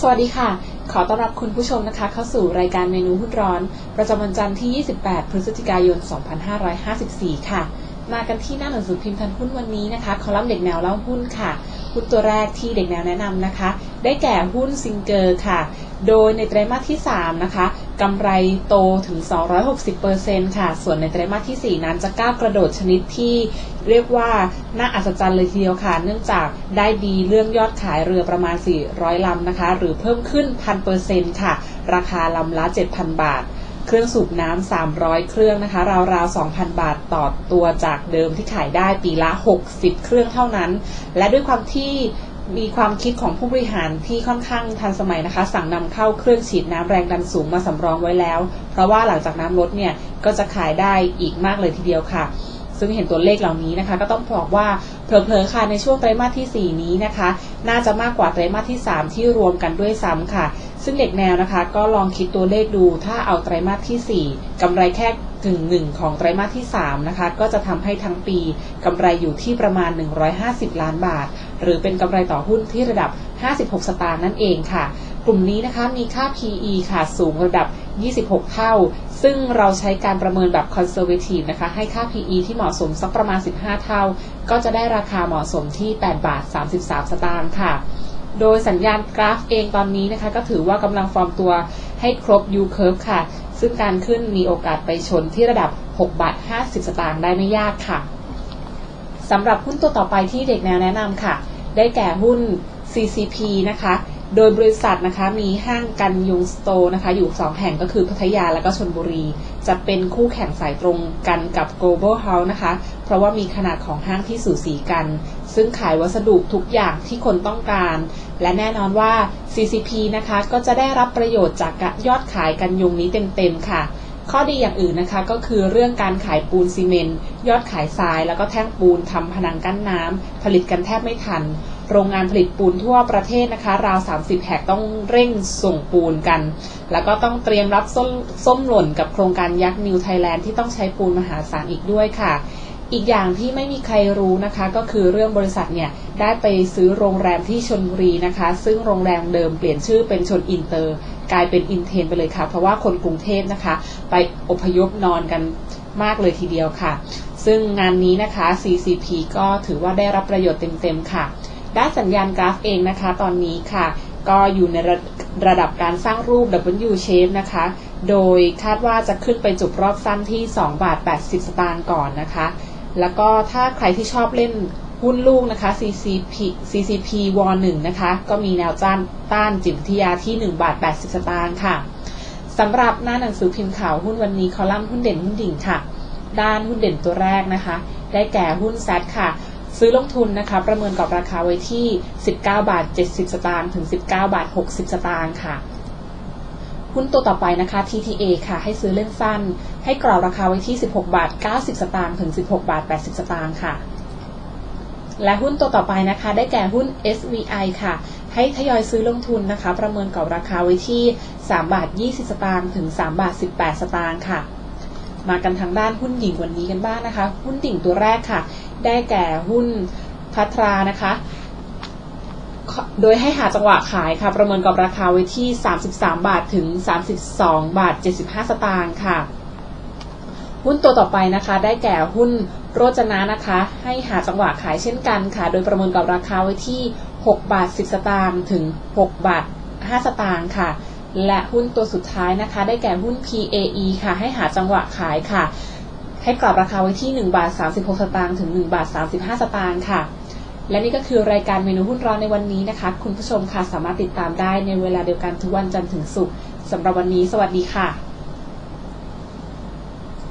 สวัสดีค่ะ ขอต้อนรับคุณผู้ชมนะคะ เข้าสู่รายการเมนูหุ้นร้อน ประจำวันจันทร์ที่ 28 พฤศจิกายน 2554 ค่ะ มากันที่หน้าหนังสือพิมพ์ทันหุ้นวันนี้นะคะ คอลัมน์เด็กแนวเล่าหุ้นค่ะ หุ้นตัวแรกที่เด็กแนวแนะนำนะคะ ได้แก่หุ้นซิงเกอร์ค่ะ โดยในไตรมาสที่ 3 นะคะ กำไรโตถึง 260%ค่ะ ส่วนในไตรมาสที่ 4 นั้นจะก้าวกระโดดชนิดที่เรียกว่าน่าอัศจรรย์เลยทีเดียวค่ะ เนื่องจากได้ดีเรื่องยอดขายเรือประมาณ 400 ลำนะคะ หรือเพิ่มขึ้น 1,000%ค่ะ ราคาลำละ 7,000 บาท เครื่องสูบน้ำ 300 เครื่องนะคะ ราวๆ 2,000 บาทต่อตัวจากเดิมที่ขายได้ปีละ 60 เครื่องเท่านั้น และด้วยความที่ มีความคิดของผู้บริหารที่ค่อนข้างทันสมัยนะคะ สั่งนำเข้าเครื่องฉีดน้ำแรงดันสูงมาสำรองไว้แล้ว เพราะว่าหลังจากน้ำลดเนี่ยก็จะขายได้อีกมากเลยทีเดียวค่ะ ซึ่งเห็นตัวเลขเหล่านี้นะคะ ก็ต้องบอกว่าเผลอๆค่ะในช่วงไตรมาสที่ 4 นี้นะคะ น่าจะมากกว่าไตรมาสที่ 3 ที่รวมกันด้วยซ้ำค่ะ ซึ่งเด็กแนวนะคะ ก็ลองคิดตัวเลขดู ถ้าเอาไตรมาสที่ 4กำไรแค่ถึงหนึ่งของไตรมาสที่ 3 นะคะ ก็จะทำให้ทั้งปีกำไรอยู่ที่ประมาณ 150 ล้านบาท หรือเป็นกำไรต่อหุ้นที่ระดับ 56 สตางค์นั่นเองค่ะ กลุ่มนี้นะคะมีค่า PE ค่ะสูงระดับ 26 เท่า ซึ่งเราใช้การประเมินแบบ conservative นะคะ ให้ค่า PE ที่เหมาะสมสักประมาณ 15 เท่า ก็จะได้ราคาเหมาะสมที่ 8 บาท 33 สตางค์ค่ะโดยสัญญาณกราฟเองตอนนี้นะคะ ก็ถือว่ากำลังฟอร์มตัวให้ครบ U curve ค่ะ ซึ่งการขึ้นมีโอกาสไปชนที่ระดับ 6 บาท 50 สตางค์ได้ไม่ยากค่ะ สำหรับหุ้นตัวต่อไปที่เด็กแนวแนะนำค่ะ ได้แก่หุ้น CCP นะคะ โดยบริษัทนะคะมีห้างกันยุงสโตร์นะคะ อยู่ 2 แห่งก็คือพัทยาและก็ชนบุรี จะเป็นคู่แข่งสายตรงกันกับ Global House นะคะ เพราะว่ามีขนาดของห้างที่สูสีกัน ซึ่งขายวัสดุทุกอย่างที่คนต้องการ และแน่นอนว่า CCP นะคะก็จะได้รับประโยชน์จากยอดขายกันยุงนี้เต็มๆค่ะ ข้อดีอย่างอื่นนะคะก็คือเรื่องการขายปูนซีเมนต์ยอดขายทราย แล้วก็แท่งปูนทำผนังกั้นน้ำผลิตกันแทบไม่ทัน โรงงานผลิตปูนทั่วประเทศนะคะ ราว 30 แห่งต้องเร่งส่งปูนกัน แล้วก็ต้องเตรียมรับส้มส้มหล่นกับโครงการยักษ์นิวไทยแลนด์ที่ต้องใช้ปูนมหาศาลอีกด้วยค่ะ อีกอย่างที่ไม่มีใครรู้นะคะ ก็คือเรื่องบริษัทเนี่ยได้ไปซื้อโรงแรมที่ชนบุรีนะคะ ซึ่งโรงแรมเดิมเปลี่ยนชื่อเป็นชนอินเตอร์ กลายเป็นอินเทนไปเลยค่ะ เพราะว่าคนกรุงเทพนะคะ ไปอพยพนอนกันมากเลยทีเดียวค่ะ ซึ่งงานนี้นะคะ CCP ก็ถือว่าได้รับประโยชน์เต็มๆค่ะได้สัญญาณกราฟเองนะคะ ตอนนี้ค่ะ ก็อยู่ในระระดับการสร้างรูป W shape นะคะ โดยคาดว่าจะขึ้นไปจุดรอบสั้นที่ 2 บาท 80 สตางค์ก่อนนะคะ แล้วก็ถ้าใครที่ชอบเล่นหุ้นลูกนะคะ CCP CCP ว1นะคะ ก็มีแนวต้านต้านจิตวิทยาที่ 1 บาท 80 สตางค์ค่ะสำหรับหน้าหนังสือพิมพ์ข่าวหุ้นวันนี้คอลัมน์หุ้นเด่นหุ้นดิ่งค่ะ ด้านหุ้นเด่นตัวแรกนะคะ ได้แก่หุ้นแซดค่ะ ซื้อลงทุนนะคะ ประเมินกรอบราคาไว้ที่ 19 บาท 70 สตางค์ถึง 19 บาท 60 สตางค์ค่ะ หุ้นตัวต่อไปนะคะ TTA ค่ะ ให้ซื้อเล่นสั้น ให้กรอบราคาไว้ที่ 16 บาท 90 สตางค์ถึง 16 บาท 80 สตางค์ค่ะ และหุ้นตัวต่อไปนะคะ ได้แก่หุ้น SVI ค่ะ ให้ทยอยซื้อลงทุนนะคะ ประเมินกรอบราคาไว้ที่ 3 บาท 20 สตางค์ถึง 3 บาท 18 สตางค์ค่ะ มากันทางด้านหุ้นหญิงวันนี้กันบ้างนะคะ หุ้นดิ่งตัวแรกค่ะ ได้แก่หุ้นพัทรานะคะ โดยให้หาจังหวะขายค่ะ ประเมินกรอบราคาไว้ที่ 33 บาทถึง 32 บาท 75 สตางค์ค่ะ หุ้นตัวต่อไปนะคะ ได้แก่หุ้นโรจนะนะคะ ให้หาจังหวะขายเช่นกันค่ะ โดยประเมินกรอบราคาไว้ที่ 6 บาท 10 สตางค์ถึง 6 บาท 5 สตางค์ค่ะ และหุ้นตัวสุดท้ายนะคะ ได้แก่หุ้น PAE ค่ะ ให้หาจังหวะขายค่ะ ให้กรอบราคาไว้ที่ 1 บาท 36 สตางค์ถึง 1 บาท 35 สตางค์ค่ะ และนี่ก็คือรายการเมนูหุ้นร้อนในวันนี้นะคะ คุณผู้ชมค่ะสามารถติดตามได้ในเวลาเดียวกันทุกวันจันทร์ถึงศุกร์สำหรับวันนี้ สวัสดีค่ะ